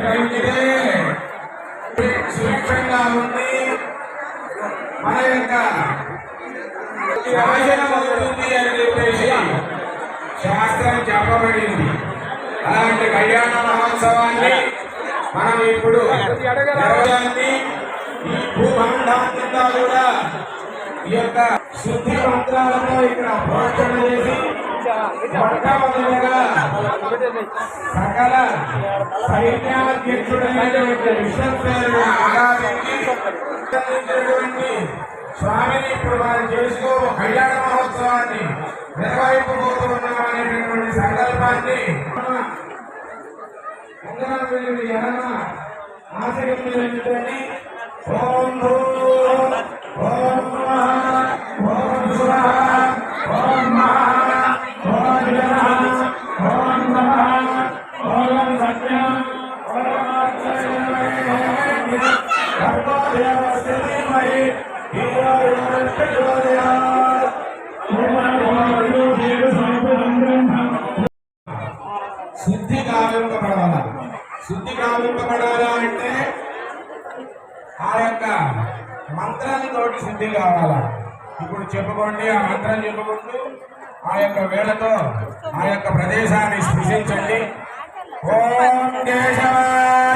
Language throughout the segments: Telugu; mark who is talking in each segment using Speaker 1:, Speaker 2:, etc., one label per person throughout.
Speaker 1: మంచిదే సుభిక్షంగా ఉంది మన యొక్క నాశనం అవుతుంది అని చెప్పేసి శాస్త్రం చెప్పబడింది అలాంటి కళ్యాణ మహోత్సవాన్ని మనం ఇప్పుడు జరగాన్ని ఈ భూమండాంతా కూడా ఈ యొక్క శుద్ధి మంత్రాలతో ఇక్కడ పోషణ చేసి సకల సైన్యాధ్యక్షుడైనటువంటి విశ్వసేనుడు స్వామిని ఇప్పుడు మనం చేసుకో కళ్యాణ మహోత్సవాన్ని నిర్వహింపబోతున్నాం అనేటటువంటి సంకల్పాన్ని ఉంగరం ఆశయం ఎడమ ఓం భూ ఓం శుద్ధి కావింపబడాలా? శుద్ధి కావింపబడాలా అంటే ఆ యొక్క మంత్రాలతోటి శుద్ధి కావాలా? ఇప్పుడు చెప్పుకోండి ఆ మంత్రం చెప్పుకుంటూ ఆ యొక్క వేళతో ఆ యొక్క ప్రదేశాన్ని స్పృశించండి. ఓం కేశవాయ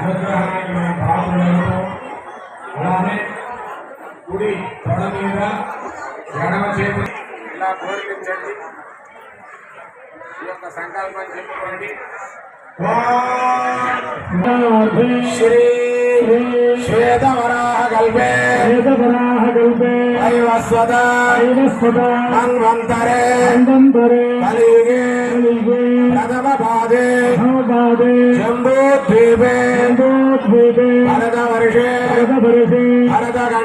Speaker 1: అనుగ్రహానికి మనం పాత్రలను అలానే కుడి తొడ మీద ఎడమ చేతి ఇలా కోరికించండి ఈ యొక్క సంకల్పం చెప్పుకోండి. శ్రీ శ్వేతవరాహ కల్పే వైవస్వత మన్వంతరే కలియుగే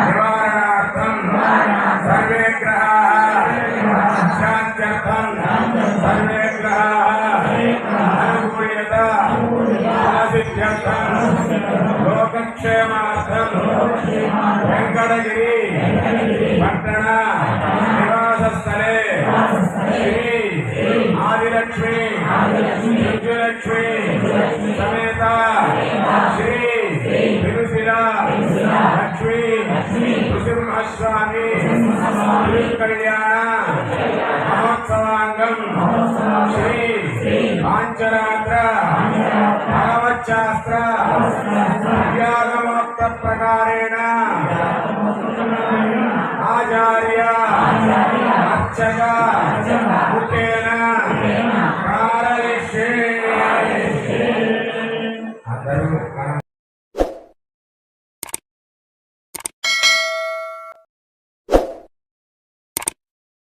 Speaker 1: నివారణార్థం సర్వే గ్రహాः శాంత్యర్థం సర్వే గ్రహాः అనుకూల్యత ఆసిద్ధ్యర్థం లోకక్షేమార్థం వెంకటగిరి పట్టణ నివాసస్థలే శ్రీ ఆదిలక్ష్మి మంజులక్ష్మి लक्ष्मी नृसिंहस्वामी कल्याण महोत्सवांगम श्री पांचरात्र भगवच्छास्त्र व्यागमोक्त प्रकारेण आचार्य अर्चक